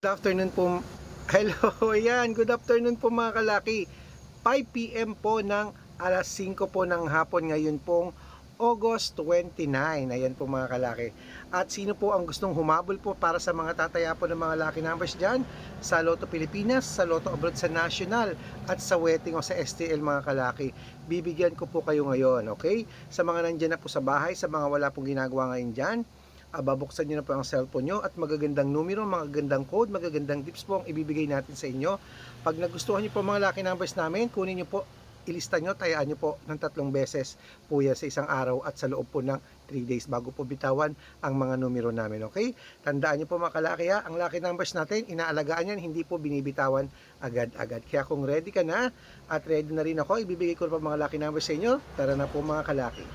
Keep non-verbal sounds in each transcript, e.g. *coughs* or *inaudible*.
Good afternoon po. *laughs* Hello, yan. Good afternoon po mga kalaki. 5 p.m. po ng alas 5 po ng hapon ngayon pong August 29. Ayan po mga kalaki. At sino po ang gustong humabol po para sa mga tataya po ng mga lucky numbers dyan sa Lotto Pilipinas, sa Lotto Abroad sa National at sa Wedding o sa STL mga kalaki. Bibigyan ko po kayo ngayon, okay? Sa mga nandyan na po sa bahay, sa mga wala pong ginagawa ngayon dyan, uh, babuksan nyo na po ang cellphone nyo at magagandang numero, magagandang code, magagandang tips po ang ibibigay natin sa inyo. Pag nagustuhan nyo po mga lucky numbers namin, kunin nyo po, ilista nyo, tayaan nyo po ng tatlong beses po yan sa isang araw at sa loob po ng 3 days bago po bitawan ang mga numero namin, okay? Tandaan nyo po mga kalaki ha, ang lucky numbers natin, inaalagaan yan, hindi po binibitawan agad-agad. Kaya kung ready ka na at ready na rin ako, ibibigay ko po mga lucky numbers sa inyo. Tara na po mga kalaki.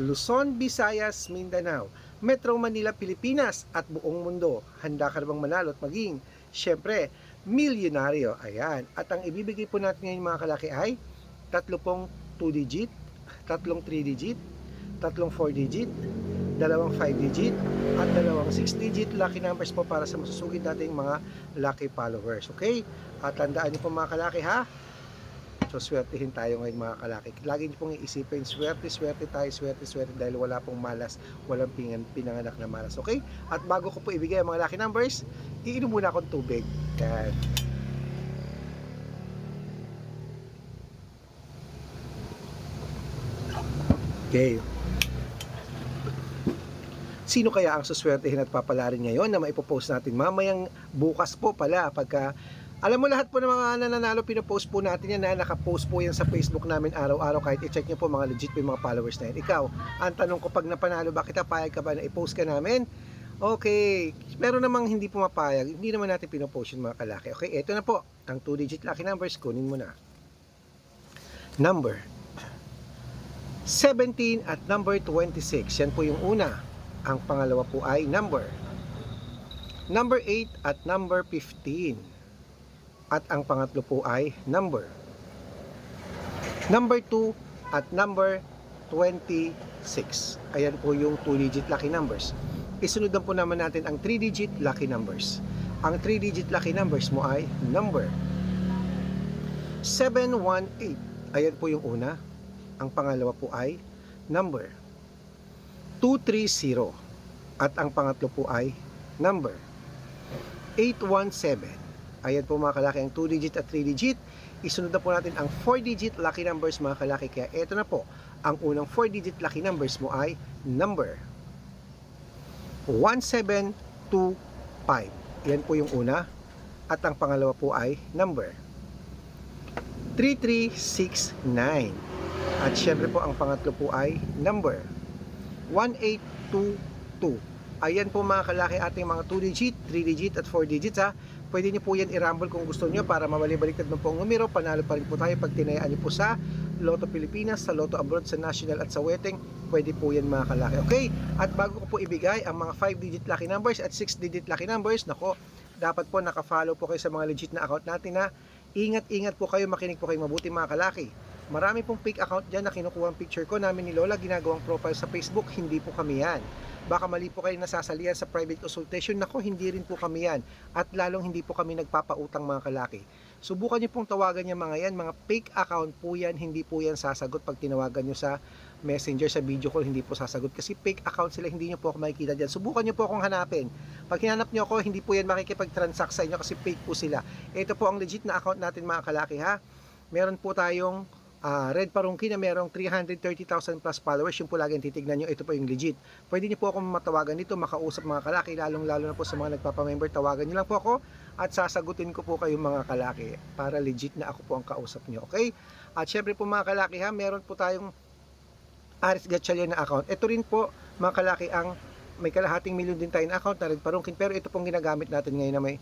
Luzon, Visayas, Mindanao, Metro Manila, Pilipinas at buong mundo. Handa ka bang manalo at maging, syempre, milyonaryo. Ayan. At ang ibibigay po natin ngayon mga kalaki ay tatlo pong 2 digit, tatlong 3 digit, tatlong 4 digit, dalawang 5 digit, at dalawang 6 digit lucky numbers po para sa masusugid nating mga lucky followers. Okay? At tandaan niyo po mga kalaki ha, So, swertihin tayo ngayon mga kalaki. Lagi niyo pong iisipin, swerte, swerte tayo, swerte, swerte dahil wala pong malas, walang pingan, pinanganak na malas. Okay? At bago ko po ibigay ang mga lucky numbers, iinom muna akong tubig. Yan. Okay. Sino kaya ang suswertehin at papalarin ngayon na maipopost natin mamayang bukas po pala pagka alam mo lahat po ng mga nananalo pinopost po natin yan na nakapost po yan sa Facebook namin araw-araw kahit i-check nyo po mga legit po yung mga followers na yan. Ikaw, ang tanong ko pag napanalo ba kita, payag ka ba na i-post ka namin? Okay, pero namang hindi pumapayag, hindi naman natin pinopost yung mga kalaki. Okay, eto na po, ang 2-digit lucky numbers, kunin mo na. Number 17 at number 26, yan po yung una. Ang pangalawa po ay number number 8 at number 15. At ang pangatlo po ay number. Number 2 at number 26. Ayan po yung 2-digit lucky numbers. Isunod po naman natin ang 3-digit lucky numbers. Ang 3-digit lucky numbers mo ay number 718. Ayan po yung una. Ang pangalawa po ay number 230. At ang pangatlo po ay number 817. Ayan po mga kalaki ang 2 digit at 3 digit. Isunod na po natin ang 4 digit lucky numbers mga kalaki. Kaya ito na po. Ang unang 4 digit lucky numbers mo ay number 1725. Yan po yung una. At ang pangalawa po ay number 3369. At syempre po ang pangatlo po ay number 1822. Ayan po mga kalaki ating mga 2 digit, 3 digit at 4 digits ha. Pwede nyo po yan i-rumble kung gusto nyo para mabalik-baliktad mo po ang numero. Panalo pa rin po tayo pag tinayaan nyo po sa Lotto Pilipinas, sa Lotto Abroad, sa National at sa Wedding. Pwede po yan mga kalaki. Okay? At bago ko po ibigay ang mga 5 digit lucky numbers at 6 digit lucky numbers, nako, dapat po naka-follow po kayo sa mga legit na account natin na ingat-ingat po kayo, makinig po kayo mabuti mga kalaki. Marami pong fake account dyan na kinukuha ang picture ko namin ni Lola, ginagawang profile sa Facebook, hindi po kami yan. Baka mali po kayo nasasalihan sa private consultation, nako hindi rin po kami yan. At lalong hindi po kami nagpapautang mga kalaki. Subukan niyo pong tawagan yung mga yan, mga fake account po yan, hindi po yan sasagot pag tinawagan nyo sa messenger, sa video call, hindi po sasagot. Kasi fake account sila, hindi nyo po ako makikita dyan. Subukan nyo po akong hanapin. Pag hinanap nyo ako, hindi po yan makikipag-transact sa inyo kasi fake po sila. Ito po ang legit na account natin mga kalaki ha. Meron po tayong uh, Red Parungki na merong 330,000 plus followers, yung po lagi titignan nyo, ito po yung legit. Pwede nyo po ako matawagan dito, makausap mga kalaki, lalong lalo na po sa mga nagpapamember, tawagan nyo lang po ako at sasagutin ko po kayo mga kalaki para legit na ako po ang kausap nyo, okay? At syempre po mga kalaki ha, meron po tayong Aris Gatchalian na account. Ito rin po mga kalaki ang may kalahating milyon din tayo na account na Red Parungkin pero ito pong ginagamit natin ngayon na may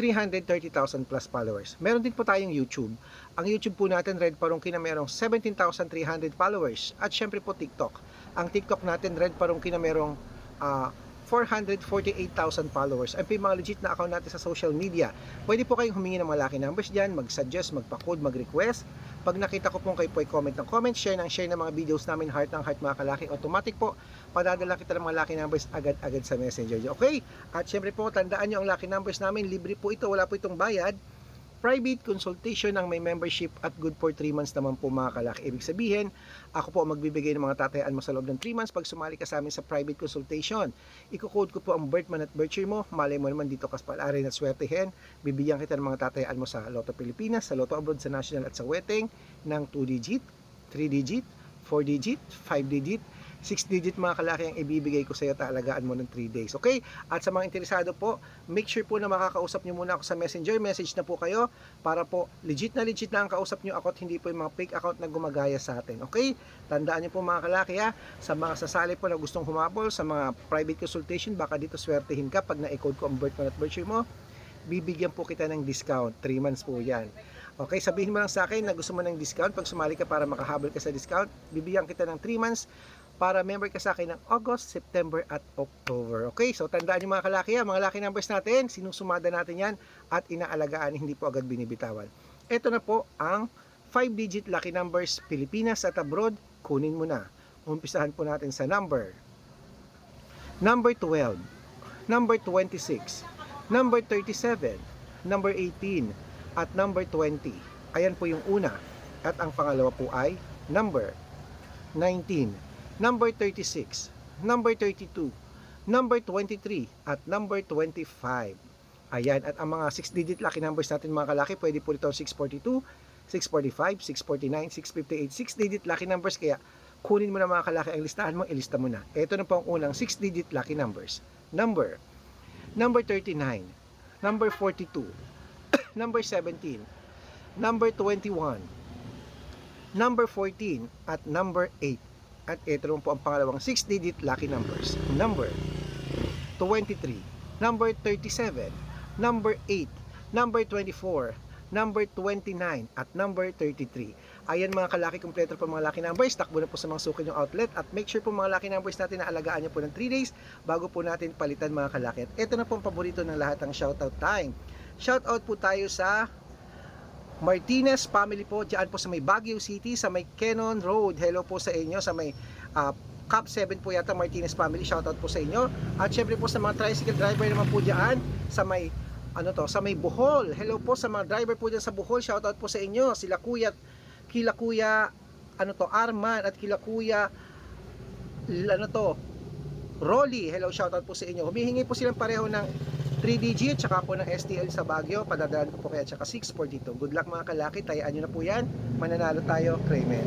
330,000 plus followers. Meron din po tayong YouTube. Ang YouTube po natin, Red Parungki na merong 17,300 followers. At syempre po TikTok. Ang TikTok natin, Red Parungki na merong uh, 448,000 followers. Ang mga legit na account natin sa social media. Pwede po kayong humingi ng mga lucky numbers dyan, mag-suggest, magpa-code, mag-request. Pag nakita ko pong kayo po comment ng comment, share ng share ng mga videos namin, heart ng heart mga kalaki, automatic po, padadala kita ng mga lucky numbers agad-agad sa messenger. Okay? At syempre po, tandaan nyo ang lucky numbers namin, libre po ito, wala po itong bayad. Private consultation ang may membership at good for 3 months naman po mga kalaki. Ibig sabihin, ako po ang magbibigay ng mga tatayaan mo sa loob ng 3 months pag sumali ka sa amin sa private consultation. Iko-code ko po ang birth month at birth year mo. Malay mo naman dito kas palarin at swertehin. Bibigyan kita ng mga tatayaan mo sa Lotto Pilipinas, sa Lotto Abroad, sa National at sa Weteng ng 2 digit, 3 digit, 4 digit, 5 digit, 6 digit mga kalaki ang ibibigay ko sa iyo taalagaan mo ng 3 days. Okay? At sa mga interesado po, make sure po na makakausap nyo muna ako sa messenger. Message na po kayo para po legit na legit na ang kausap nyo ako at hindi po yung mga fake account na gumagaya sa atin. Okay? Tandaan nyo po mga kalaki ha, sa mga sasali po na gustong humabol sa mga private consultation, baka dito swertehin ka pag na-code ko ang birth month at year mo, bibigyan po kita ng discount. 3 months po yan. Okay, sabihin mo lang sa akin na gusto mo ng discount. Pag sumali ka para makahabol ka sa discount, bibigyan kita ng 3 months para member ka sa akin ng August, September at October. Okay, so tandaan niyo mga kalaki, ha, mga lucky numbers natin, sinusumada natin yan at inaalagaan, hindi po agad binibitawan. Ito na po ang 5-digit lucky numbers Pilipinas at abroad, kunin mo na. Umpisahan po natin sa number. Number 12, number 26, number 37, number 18, at number 20. Ayan po yung una. At ang pangalawa po ay number 19 number 36, number 32, number 23, at number 25. Ayan, at ang mga 6-digit lucky numbers natin mga kalaki, pwede po ito 642, 645, 649, 658, 6-digit lucky numbers, kaya kunin mo na mga kalaki ang listahan mo, ilista mo na. Ito na po ang unang 6-digit lucky numbers. Number, number 39, number 42, *coughs* number 17, number 21, number 14, at number 8. At ito naman po ang pangalawang 6-digit lucky numbers. Number 23, number 37, number 8, number 24, number 29, at number 33. Ayan mga kalaki, kompleto po mga lucky numbers. Takbo na po sa mga suki yung outlet. At make sure po mga lucky numbers natin na alagaan nyo po ng 3 days bago po natin palitan mga kalaki. At ito na po ang paborito ng lahat ang shoutout time. Shoutout po tayo sa Martinez family po, diyan po sa may Baguio City, sa may Canon Road. Hello po sa inyo, sa may uh, Cap 7 po yata Martinez family. Shoutout po sa inyo. At syempre po sa mga tricycle driver naman po diyan sa may ano to, sa may Bohol. Hello po sa mga driver po diyan sa Bohol. Shoutout po sa inyo. Sila Kuya, kila Kuya ano to, Arman at kila Kuya ano to, Rolly. Hello, shoutout po sa inyo. Humihingi po silang pareho ng 3 digit tsaka po ng STL sa Baguio. Padadaan ko po kaya tsaka 6 for dito. Good luck mga kalaki. Tayaan nyo na po yan. Mananalo tayo. Kramer.